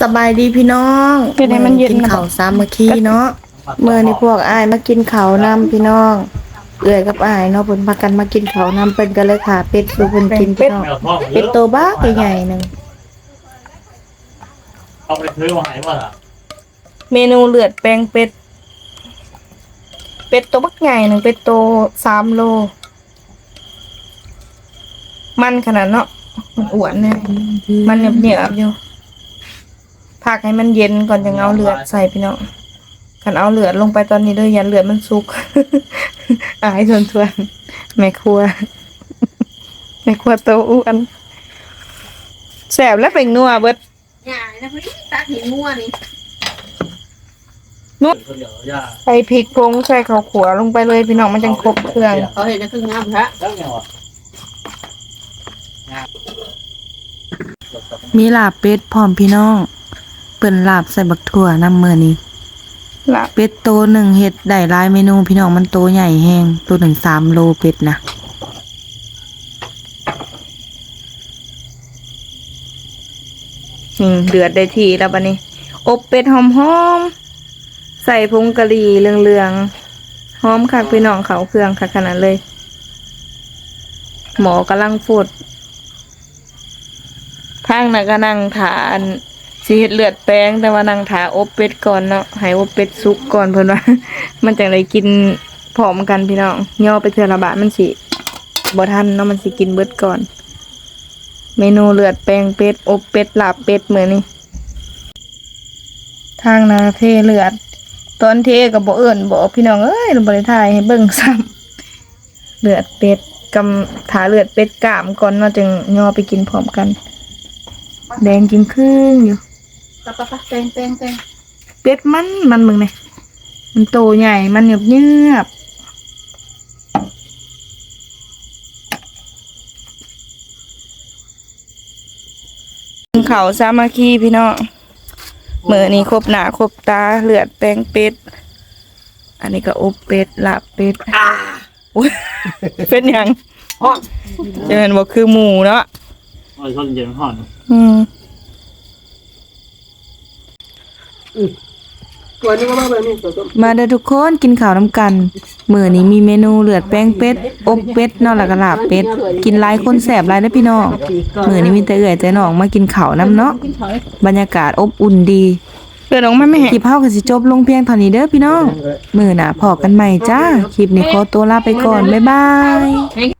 สบายดีพี่น้องเป็นให้มันเย็นกินนะ ข้าวสามัคคีเนาะเมื่อนี่พวกอ้ายมากินข้าวนำพี่น้องเอื้อยกับอ้ายเนาะเพิ่นพากันมากินข้าวนำเพิ่นก็เลยขาเป็ดสู่เพิ่นกินพี่น้องไม่เอาพ่อเป็ดโตบ้าใหญ่ๆหนึงเอาไปซื้อมาให้ว่าล่ะเมนูเลือดแปลงเป็ด เป็ดตัวบักใหญ่หนึ่งเป็ดโตสามโล มันขนาดเนาะมันอ้วนเนี่ยมันเหนียบเหนียบๆอยู่ พักให้มันเย็นก่อนจะเอาเลือดใส่พี่น้องขันเอาเลือดลงไปตอนนี้เลยยันเลือดมันสุกอายทวนทวนๆแม่ครัวแม่ครัวโตอ้วนแสบและเป็นนัวเบิดอย่านะพี่ตักหินมั่วนี่เดี๋ยวย่าใส่พริกพงใส่ข้าวขัวลงไปเลยพี่น้องมันจังครบเครื่องเขาเห็นจะคืองามพระแล้วไงวะมีลาบเป็ดพร้อมพี่น้อง เปิ้นลาบใส่บักถั่วนำมื้อนี้ละเป็ดโตหนึ่งเฮ็ดได้หลายเมนู พี่น้องมันโตใหญ่แฮงตัวหนึ่งสามโลเป็ดนะนี่เดือดได้ทีแล้วบัดนี้ อบเป็ดหอมๆ ใส่ผงกะหรี่เหลืองๆหอมคักพี่น้องเขาเครื่องคักขนาดเลย หมอกำลังฝดทางน่ะก็นั่งถาอัน สิเฮ็ดเลือดแป้งแต่ว่านั่งถาอบเป็ดก่อนเนาะให้อบเป็ดสุกก่อนเพิ่นว่า มันจังไดกินพร้อมกันพี่น้องย่อไปเทื่อละบาทมันสิบ่ทันเนาะมันสิกินเบิดก่อน เมนูเลือดแปลงเป็ดอบเป็ดลาบเป็ดเหมือนนี่ทางนาเทเลือด ตอนเทกับบ่เอิญบอกพี่น้องเอ้ยเราบริทายให้เบิ่งซ้ำเลือดเป็ดกำถาเลือดเป็ดกามก่อนเนาะจึงย่อไปกินพร้อมกัน แดงกินครึ่งอยู่ ปะปะปะแตงแตงแตงเป็ดมันมันมึงเนี่ยมันโตใหญ่มันเนียบเยือบเขาสามัคคีพี่น้องเมื่อนี้ครบหนาครบตาเลือดแปลงเป็ด อันนี้ก็อบเป็ดลาบเป็ดอุ๊ยเป็นหยังจะเป็นบอกคือหมูเนาะเอาชนเย็นห่อน อืม ตัวนี้ก็มาแบบนี้ตัวต้มมาเด้อทุกคนกินข้าวน้ำกันมื้อนี้มีเมนูเลือดแป้งเป็ดอบเป็ดเนาะแล้วก็ลาบเป็ด กินหลายคนแสบหลายเด้อพี่น้องมื้อนี้มีแต่เอื้อยแต่น้องมากินข้าวนํเนาะบรรยากาศอบอุ่นดีเกิดออกมาไม่แห้งคลิปเฮาก็สิจบลงเพียงเท่านี้เด้อพี่น้องมื้อหน้าพอกันใหม่จ้าคลิปนี้ขอตัวลาไปก่อนบ๊ายบาย